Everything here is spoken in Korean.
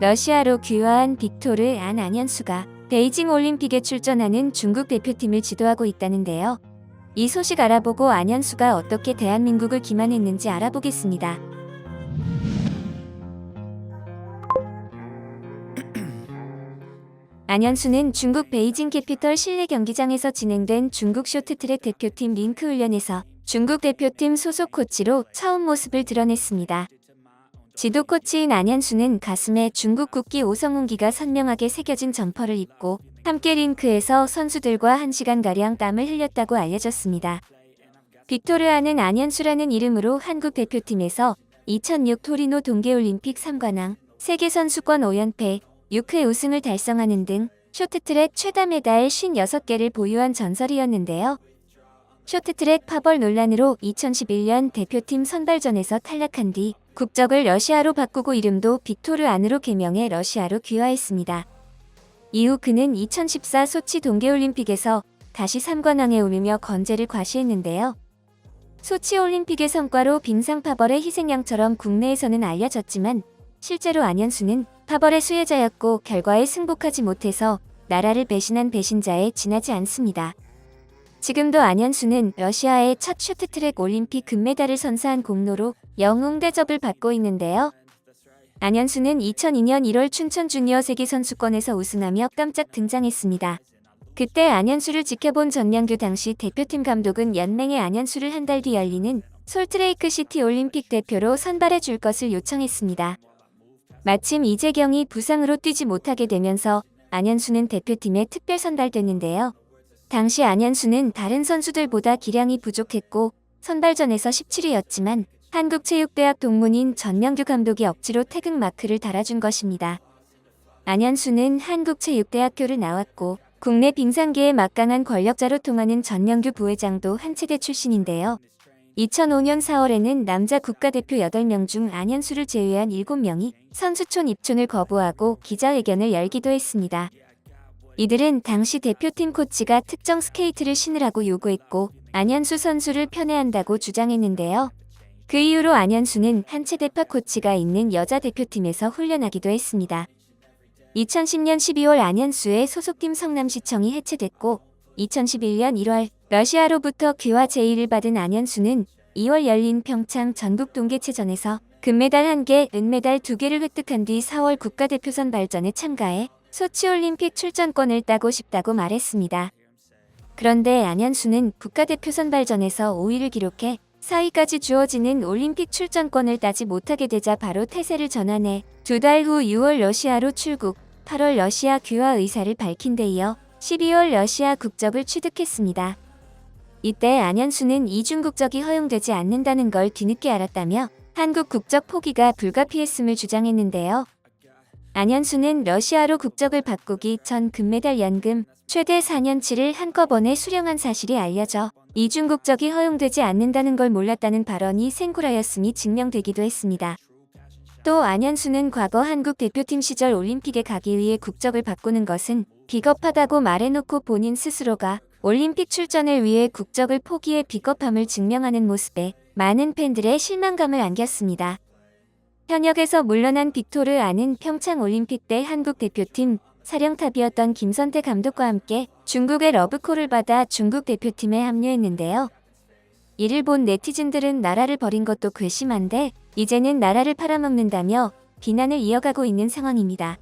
러시아로 귀화한 빅토르 안 안현수가 베이징 올림픽에 출전하는 중국 대표팀을 지도하고 있다는데요. 이 소식 알아보고 안현수가 어떻게 대한민국을 기만했는지 알아보겠습니다. 안현수는 중국 베이징 캐피털 실내 경기장에서 진행된 중국 쇼트트랙 대표팀 링크 훈련에서 중국 대표팀 소속 코치로 처음 모습을 드러냈습니다. 지도 코치인 안현수는 가슴에 중국 국기 오성훈기가 선명하게 새겨진 점퍼를 입고 함께 링크에서 선수들과 1시간가량 땀을 흘렸다고 알려졌습니다. 빅토르아는 안현수라는 이름으로 한국 대표팀에서 2006 토리노 동계올림픽 3관왕, 세계선수권 5연패, 6회 우승을 달성하는 등 쇼트트랙 최다 메달 56개를 보유한 전설이었는데요. 쇼트트랙 파벌 논란으로 2011년 대표팀 선발전에서 탈락한 뒤 국적을 러시아로 바꾸고 이름도 빅토르 안으로 개명해 러시아로 귀화했습니다. 이후 그는 2014 소치 동계올림픽에서 다시 3관왕에 오르며 건재를 과시했는데요. 소치 올림픽의 성과로 빙상 파벌의 희생양처럼 국내에서는 알려졌지만 실제로 안현수는 파벌의 수혜자였고 결과에 승복하지 못해서 나라를 배신한 배신자에 지나지 않습니다. 지금도 안현수는 러시아의 첫 쇼트트랙 올림픽 금메달을 선사한 공로로 영웅 대접을 받고 있는데요. 안현수는 2002년 1월 춘천 주니어 세계선수권에서 우승하며 깜짝 등장했습니다. 그때 안현수를 지켜본 전명규 당시 대표팀 감독은 연맹에 안현수를 한 달 뒤 열리는 솔트레이크 시티 올림픽 대표로 선발해 줄 것을 요청했습니다. 마침 이재경이 부상으로 뛰지 못하게 되면서 안현수는 대표팀에 특별 선발됐는데요. 당시 안현수는 다른 선수들보다 기량이 부족했고 선발전에서 17위였지만 한국체육대학 동문인 전명규 감독이 억지로 태극 마크를 달아준 것입니다. 안현수는 한국체육대학교를 나왔고 국내 빙상계의 막강한 권력자로 통하는 전명규 부회장도 한체대 출신인데요. 2005년 4월에는 남자 국가대표 8명 중 안현수를 제외한 7명이 선수촌 입촌을 거부하고 기자회견을 열기도 했습니다. 이들은 당시 대표팀 코치가 특정 스케이트를 신으라고 요구했고 안현수 선수를 편애한다고 주장했는데요. 그 이후로 안현수는 한체대파 코치가 있는 여자 대표팀에서 훈련하기도 했습니다. 2010년 12월 안현수의 소속팀 성남시청이 해체됐고 2011년 1월 러시아로부터 귀화 제의를 받은 안현수는 2월 열린 평창 전국 동계체전에서 금메달 1개, 은메달 2개를 획득한 뒤 4월 국가대표 선발전에 참가해 소치올림픽 출전권을 따고 싶다고 말했습니다. 그런데 안현수는 국가대표 선발전에서 5위를 기록해 4위까지 주어지는 올림픽 출전권을 따지 못하게 되자 바로 태세를 전환해 두 달 후 6월 러시아로 출국, 8월 러시아 귀화 의사를 밝힌 데 이어 12월 러시아 국적을 취득했습니다. 이때 안현수는 이중 국적이 허용되지 않는다는 걸 뒤늦게 알았다며 한국 국적 포기가 불가피했음을 주장했는데요. 안현수는 러시아로 국적을 바꾸기 전 금메달 연금 최대 4년치를 한꺼번에 수령한 사실이 알려져 이중 국적이 허용되지 않는다는 걸 몰랐다는 발언이 생굴하였음이 증명되기도 했습니다. 또 안현수는 과거 한국 대표팀 시절 올림픽에 가기 위해 국적을 바꾸는 것은 비겁하다고 말해놓고 본인 스스로가 올림픽 출전을 위해 국적을 포기해 비겁함을 증명하는 모습에 많은 팬들의 실망감을 안겼습니다. 현역에서 물러난 빅토르 아는 평창 올림픽 때 한국 대표팀 사령탑이었던 김선태 감독과 함께 중국의 러브콜을 받아 중국 대표팀에 합류했는데요. 이를 본 네티즌들은 나라를 버린 것도 괘씸한데 이제는 나라를 팔아먹는다며 비난을 이어가고 있는 상황입니다.